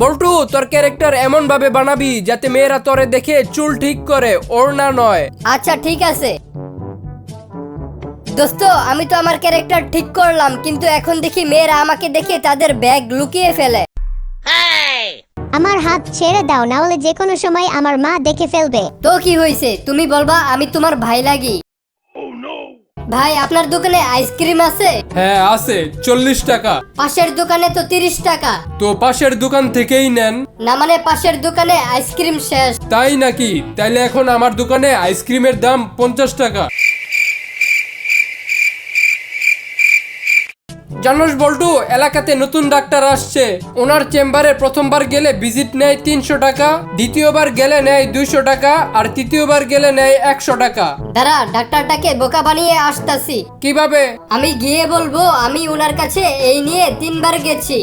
বল্টু তোর ক্যারেক্টার এমন ভাবে বানাবি যাতে মেয়েরা তোরে দেখে চুল ঠিক করে ওড়না নয়। আচ্ছা ঠিক আছে। দোস্ত আমি তো আমার ক্যারেক্টার ঠিক করলাম কিন্তু এখন দেখি মেয়েরা আমাকে দেখে তাদের ব্যাগ লুকিয়ে ফেলে। আমার হাত ছেড়ে দাও না হলে যে কোনো সময় আমার মা দেখে ফেলবে। তো কি হয়েছে তুমি বলবা আমি তোমার ভাই লাগি। ভাই আপনার দোকানে আইসক্রিম আছে? হ্যাঁ আছে। চল্লিশ টাকা। পাশের দোকানে তো তিরিশ টাকা। তো পাশের দোকান থেকেই নেন। না মানে পাশের দোকানে আইসক্রিম শেষ। তাই নাকি? তাইলে এখন আমার দোকানে আইসক্রিমের দাম পঞ্চাশ টাকা। জানোস বল্টু এলাকাতে নতুন ডাক্তার আসছে। ওনার চেম্বারে প্রথমবার গেলে ভিজিট নেয় তিনশো টাকা দ্বিতীয়বার গেলে নেয় দুইশো টাকা আর তৃতীয়বার গেলে নেয় একশো টাকা। দাঁড়া ডাক্তারটাকে বোকা বানিয়ে আসতেছি। কীভাবে? আমি গিয়ে বলব আমি ওনার কাছে এই নিয়ে তিনবার গেছি।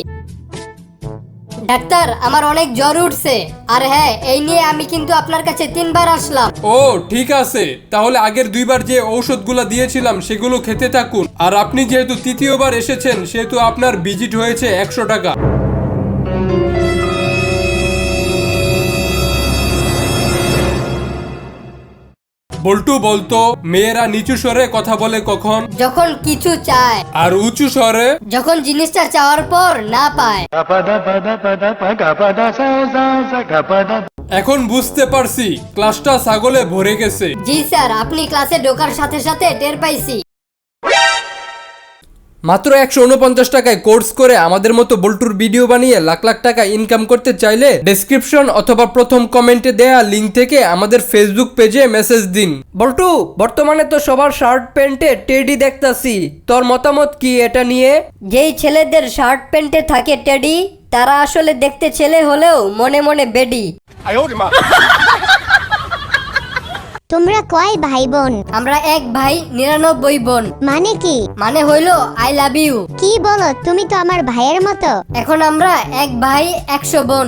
ডাক্তার, আমার অনেক জ্বর উঠছে। আর হ্যাঁ এই নিয়ে আমি কিন্তু আপনার কাছে তিনবার আসলাম। ও, ঠিক আছে। তাহলে আগের দুইবার যে ঔষধগুলো দিয়েছিলাম, সেগুলো খেতে থাকুন। আর আপনি যেহেতু তৃতীয়বার এসেছেন, সেহেতু আপনার ভিজিট হয়েছে একশো টাকা। বল্টু বলতো মেয়েরা নিচু স্বরে কথা বলে কখন? যখন কিছু চায়। আর উঁচু স্বরে? যখন জিনিসটা চাওয়ার পর না পায়। এখন বুঝতে পারছি ক্লাসটা ছাগলে ভরে গেছে। জি স্যার আপনি ক্লাসে ঢোকার সাথে সাথে টের পাইছি। মাত্র একশো উনপঞ্চাশ টাকায় কোর্স করে আমাদের মতো বল্টুর ভিডিও বানিয়ে লাখ লাখ টাকা ইনকাম করতে চাইলে ডেসক্রিপশন অথবা প্রথম কমেন্টে দেয়া লিঙ্ক থেকে আমাদের ফেসবুক পেজে মেসেজ দিন। বল্টু বর্তমানে তো সবার শার্ট প্যান্টে টেডি দেখতাছি। তোর মতামত কি এটা নিয়ে? যেই ছেলেদের শার্ট প্যান্টে থাকে টেডি তারা আসলে দেখতে ছেলে হলেও মনে মনে বেডি। তোমরা কয় ভাই বোন আমরা এক ভাই নিরানব্বই বোন। মানে কি? মানে হইল আই লাভ ইউ কি বলো তুমি তো আমার ভাইয়ের মতো। এখন আমরা এক ভাই একশো বোন।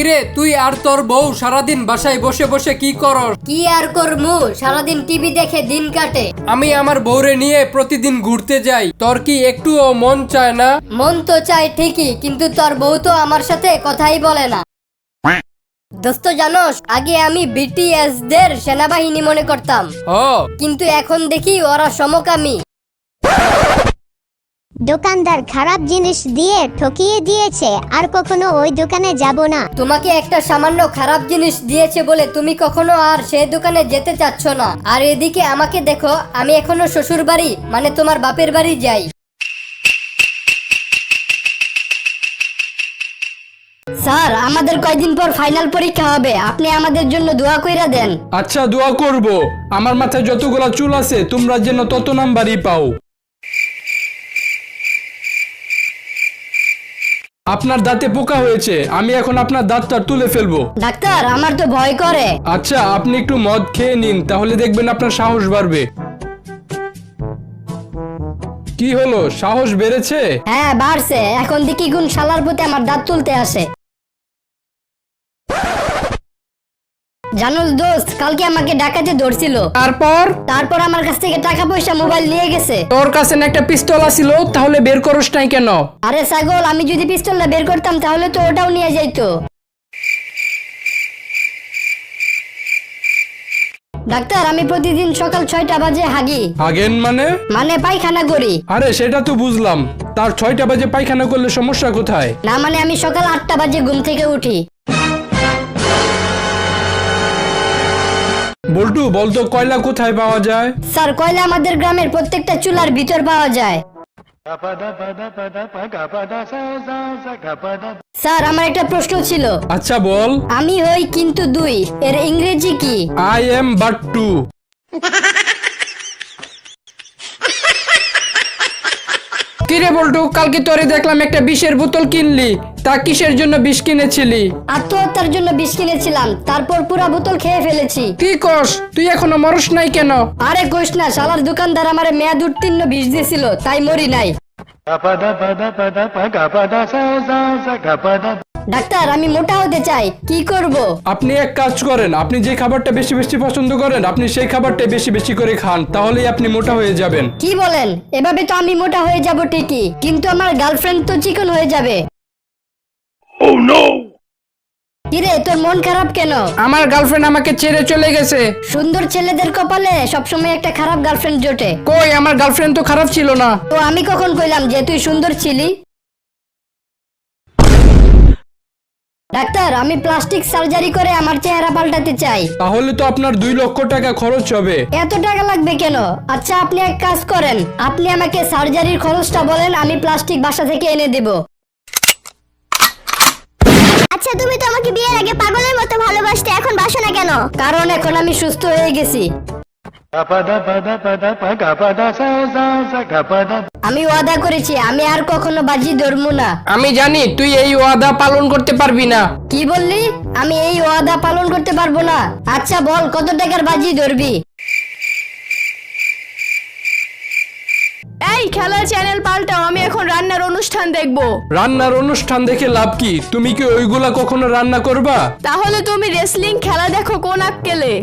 কিরে তুই আর তোর বউ সারাদিন বাসায় বসে বসে কি করস? কি আর করমু? সারাদিন টিভি দেখে দিন কাটে। আমি আমার বউরে নিয়ে প্রতিদিন ঘুরতে যাই। তোর কি একটুও মন চায় না? মন তো চাই ঠিকই কিন্তু তোর বউ তো আমার সাথে কথাই বলে না। দোস্ত জানোস আগে আমি বিটিএস দের সেনাবাহিনী মনে করতাম। ও। কিন্তু এখন দেখি ওরা সমকামী। দোকানদার খারাপ জিনিস দিয়ে ঠকিয়ে দিয়েছে আর কখনো ওই দোকানে যাব না। তোমাকে একটা সামান্য খারাপ জিনিস দিয়েছে বলে তুমি কখনো আর সেই দোকানে যেতে চাচ্ছ না। আর এদিকে আমাকে দেখো আমি এখনও শ্বশুর বাড়ি মানে তোমার বাপের বাড়ি যাই। স্যার আমাদের কয়দিন পর ফাইনাল পরীক্ষা হবে। আপনি আমাদের জন্য দোয়া কইরা দেন। আচ্ছা দোয়া করব। আমার মাথায় যতগুলা চুল আছে তোমরা যেন তত নাম্বারই পাও। আপনার দাঁতে পোকা হয়েছে আমি এখন আপনার দাঁতটা তুলে ফেলব। ডাক্তার আমার তো ভয় করে। আচ্ছা আপনি একটু মদ খেয়ে নিন তাহলে দেখবেন আপনার সাহস বাড়বে। কি হলো? সাহস বেড়েছে? হ্যাঁ বাড়ছে। এখন দেখি গুণ শালার প্রতি আমার দাঁত তুলতে আসে। জানুল দোস্ত কালকে আমাকে ডাকাতে ধরছিল। তারপর? তারপর আমার কাছ থেকে টাকা পয়সা মোবাইল নিয়ে গেছে। তোর কাছে না একটা পিস্তল আছিল তাহলে বের করস নাই কেন? আরে ছাগল আমি যদি পিস্তলটা বের করতাম তাহলে তো ওটাও নিয়ে যাইতো। ডাক্তার আমি প্রতিদিন সকাল ছয়টা বাজে হাগি। আগেন মানে? মানে পায়খানা করি। আরে সেটা তো বুঝলাম। তার ছয়টা বাজে পায়খানা করলে সমস্যা কোথায়? না মানে আমি সকাল আটটা বাজে ঘুম থেকে উঠি। বল্টু বলতো কয়লা কোথায় পাওয়া যায়? স্যার কয়লা আমাদের গ্রামের প্রত্যেকটা চুলার ভিতর পাওয়া যায়। স্যার আমার একটা প্রশ্ন ছিল। আচ্ছা বল। আমি হই কিন্তু দুই এর ইংরেজি কি? আই এম বাট টু কিরে বল্টু কালকে তোরে দেখলাম একটা বিষের বোতল কিনলি। তা কিসের জন্য বিষ কিনেছিলি? আত্মহত্যার জন্য বিষ কিনেছিলাম তারপর পুরা বোতল খেয়ে ফেলেছি। কি কস তুই এখনও মরস নাই কেন? আরে কোষ না শালার দোকানদার আমারে মেয়াদ উত্তীর্ণ বিষ দিয়েছিল তাই মরি নাই। ডাক্তার আমি মোটা হতে চাই। কি করব? আপনি এক কাজ করেন আপনি যে খাবারটা বেশি বেশি পছন্দ করেন আপনি সেই খাবারটা বেশি বেশি করে খান তাহলেই আপনি মোটা হয়ে যাবেন। কি বলেন? এভাবে তো আমি মোটা হয়ে যাব ঠিকই কিন্তু আমার গার্লফ্রেন্ড তো চিকন হয়ে যাবে। কিরে তোর মন খারাপ কেন? আমার গার্লফ্রেন্ড আমাকে ছেড়ে চলে গেছে। সুন্দর ছেলেদের কপালে সবসময় একটা খারাপ গার্লফ্রেন্ড জোটে। কই আমার গার্লফ্রেন্ড তো খারাপ ছিল না। তো আমি কখন কইলাম যে তুই সুন্দর ছিলি? ডাক্তার আমি প্লাস্টিক সার্জারি করে আমার চেহারা পাল্টাতে চাই। তাহলে তো আপনার দুই লক্ষ টাকা খরচ হবে। এত টাকা লাগবে কেন? আচ্ছা আপনি এক কাজ করেন। আপনি আমাকে সার্জারির খরচটা বলেন আমি প্লাস্টিক বাসা থেকে এনে দেব। আচ্ছা তুমি তো আমাকে বিয়ের আগে পাগলের মতো ভালোবাসতে এখন বাসো না কেন? কারণ এখন আমি সুস্থ হয়ে গেছি। আমি ওয়াদা করেছি আমি আর কখনো বাজি ধরবো না। আমি জানি তুই এই ওয়াদা পালন করতে পারবি না। কি বললি? আমি এই ওয়াদা পালন করতে পারব না। আচ্ছা বল কত টাকার বাজি ধরবি? এই খেলার চ্যানেল পাল্টাও আমি এখন রান্নার অনুষ্ঠান দেখব। রান্নার অনুষ্ঠান দেখে লাভ কি? তুমি কি ওইগুলা কখনো রান্না করবা? তাহলে তুমি রেসলিং খেলা দেখো কোন আক্কেলে।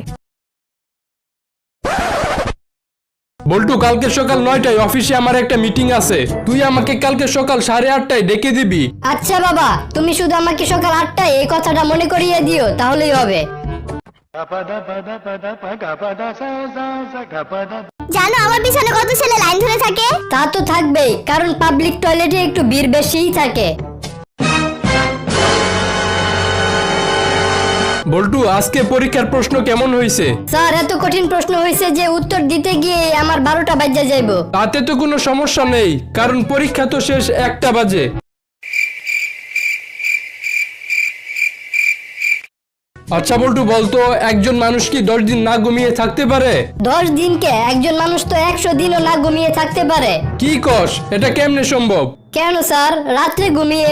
বল্টু কালকে সকাল নয়টায় অফিসে আমার একটা মিটিং আছে। তুই আমাকে কালকে সকাল সাড়ে আটটায় ডেকে দিবি। আচ্ছা বাবা তুমি শুধু আমাকে সকাল আটটায় এই কথাটা মনে করিয়ে দিও তাহলেই হবে। জানো আমার পিছনে কত ছেলে লাইন ধরে থাকে? তা তো থাকবেই কারণ পাবলিক টয়লেটে একটু ভিড় বেশিই থাকে। বল্টু আজকে পরীক্ষার প্রশ্ন কেমন হয়েছে স্যার এত কঠিন প্রশ্ন হয়েছে যে উত্তর দিতে গিয়ে আমার বারোটা বাজ্যা যাইব। তাতে তো কোনো সমস্যা নেই কারণ পরীক্ষা তো শেষ একটা বাজে। আচ্ছা বল্টু বলতো একজন মানুষ কি দশ দিন না ঘুমিয়ে থাকতে পারে? দশ দিনকে একজন মানুষ তো একশো দিনও না ঘুমিয়ে থাকতে পারে। কি কস এটা কেমনে সম্ভব? কেন স্যার? রাত্রে ঘুমিয়ে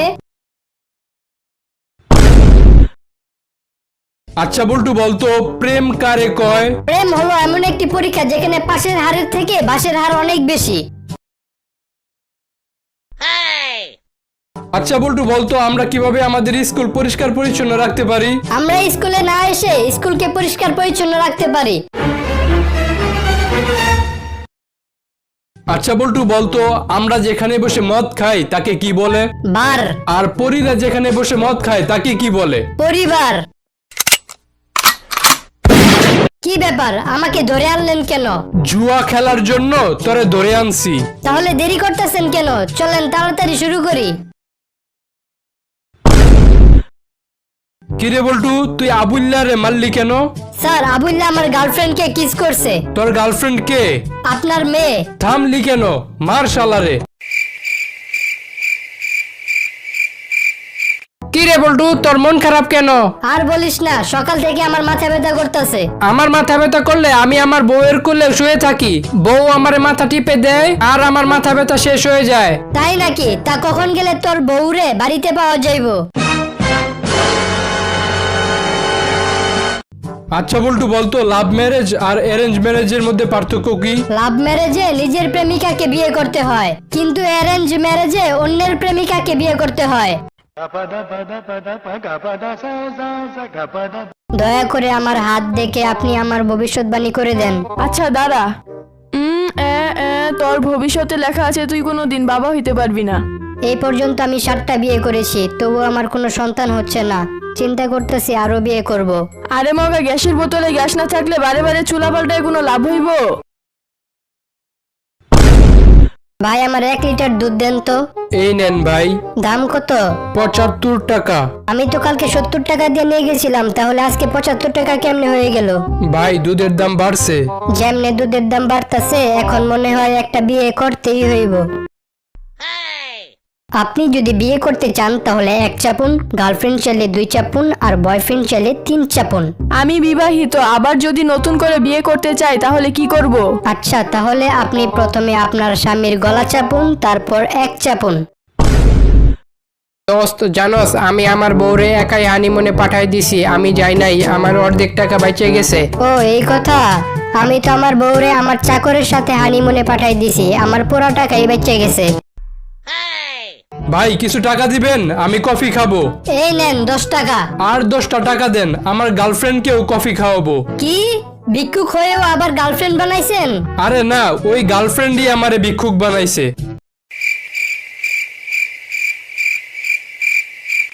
আচ্ছা বল্টু বলতো প্রেম কারে কয়? প্রেম হলো এমন একটি পরীক্ষা যেখানে পাশের হারের থেকে বাসের হার অনেক বেশি। আচ্ছা বল্টু বলতো আমরা কীভাবে আমাদের স্কুল পরিষ্কার পরিচ্ছন্ন রাখতে পারি? আমরা স্কুলে না এসে স্কুলকে পরিষ্কার পরিচ্ছন্ন রাখতে পারি। আচ্ছা বল্টু বলতো আমরা যেখানে বসে মদ খাই তাকে কি বলে? বার। আর পরীরা যেখানে বসে মদ খায় তাকে কি বলে? পরিবার। কি ব্যাপার? আমাকে ধরে আনলেন কেন? জুয়া খেলার জন্য তোরে ধরে আনছি। তাহলে দেরি করতেছেন কেন? চলেন তাড়াতাড়ি শুরু করি। কিরে বল্টু তুই আবুল্লারে মারলি কেন? স্যার আবুল্লাহ আমার গার্লফ্রেন্ডকে কিস করছে। তোর গার্লফ্রেন্ড কে? আপনার মেয়ে। থামলি কেন? মার শালারে। কি রে বল্টু তোর মন খারাপ কেন? আর বলিস না সকাল থেকে আমার মাথা ব্যথা করতেছে। আমার মাথা ব্যথা করলে আমি আমার বউয়ের কোলে শুয়ে থাকি। বউ আমার মাথা টিপে দেয় আর আমার মাথা ব্যথা শেষ হয়ে যায়। তাই নাকি? তা কখন গেলে তোর বউরে বাড়িতে পাওয়া যাইব? আচ্ছা বল্টু বলতো লাভ ম্যারেজ আর অ্যারেঞ্জ ম্যারেজের মধ্যে পার্থক্য কি? লাভ ম্যারেজে নিজের প্রেমিকাকে বিয়ে করতে হয় কিন্তু অ্যারেঞ্জ ম্যারেজে অন্যের প্রেমিকাকে বিয়ে করতে হয়। দয়া করে আমার হাত দেখে আপনি আমার ভবিষ্যৎবাণী করে দেন। আচ্ছা দাদা। উম, এ, এ, তোর ভবিষ্যতে লেখা আছে তুই কোনো দিন বাবা হইতে পারবি না। এই পর্যন্ত আমি সাতটা বিয়ে করেছি তবু আমার কোনো সন্তান হচ্ছে না। চিন্তা করতেছি আরও বিয়ে করব। আরে মগা গ্যাসের বোতলে গ্যাস না থাকলে বারে বারে চুলা পাল্টায় কোনো লাভ হইব? ভাই আমার এক লিটার দুধ দেন তো। এই নেন ভাই। দাম কত? পঁচাত্তর টাকা। আমি তো কালকে সত্তর টাকা দিয়ে নিয়ে গেছিলাম তাহলে আজকে পঁচাত্তর টাকা কেমনে হয়ে গেল? ভাই দুধের দাম বাড়ছে। যেমনে দুধের দাম বাড়তাছে এখন মনে হয় একটা বিয়ে করতেই হইব। আপনি যদি বিয়ে করতে চান তাহলে এক চাপুন গার্লফ্রেন্ড চাইলে দুই চাপুন আর বয়ফ্রেন্ড চাইলে তিন চাপুন। আমি বিবাহিত আবার যদি নতুন করে বিয়ে করতে চাই তাহলে কি করব? আচ্ছা তাহলে আপনি প্রথমে আপনার স্বামীর গলা চাপুন তারপর এক চাপুন। দোস্ত জানোস আমি আমার বউরে একাই হানিমুনে পাঠাই দিছি আমি যাই নাই আমার অর্ধেক টাকা বেঁচে গেছে। ও এই কথা? আমি তো আমার বউরে আমার চাকরের সাথে হানিমুনে পাঠাই দিছি আমার পুরো টাকাই বেঁচে গেছে। ভাই কিছু টাকা দিবেন? আমি কফি খাব। এই নেন দশ টাকা। আর দশটা টাকা দেন আমার গার্লফ্রেন্ডকেও কফি খাওয়াবো। কি? ভিক্ষুক হয়েও আবার গার্লফ্রেন্ড বানাইছেন? আরে না ওই গার্লফ্রেন্ডই আমারে ভিক্ষুক বানাইছে।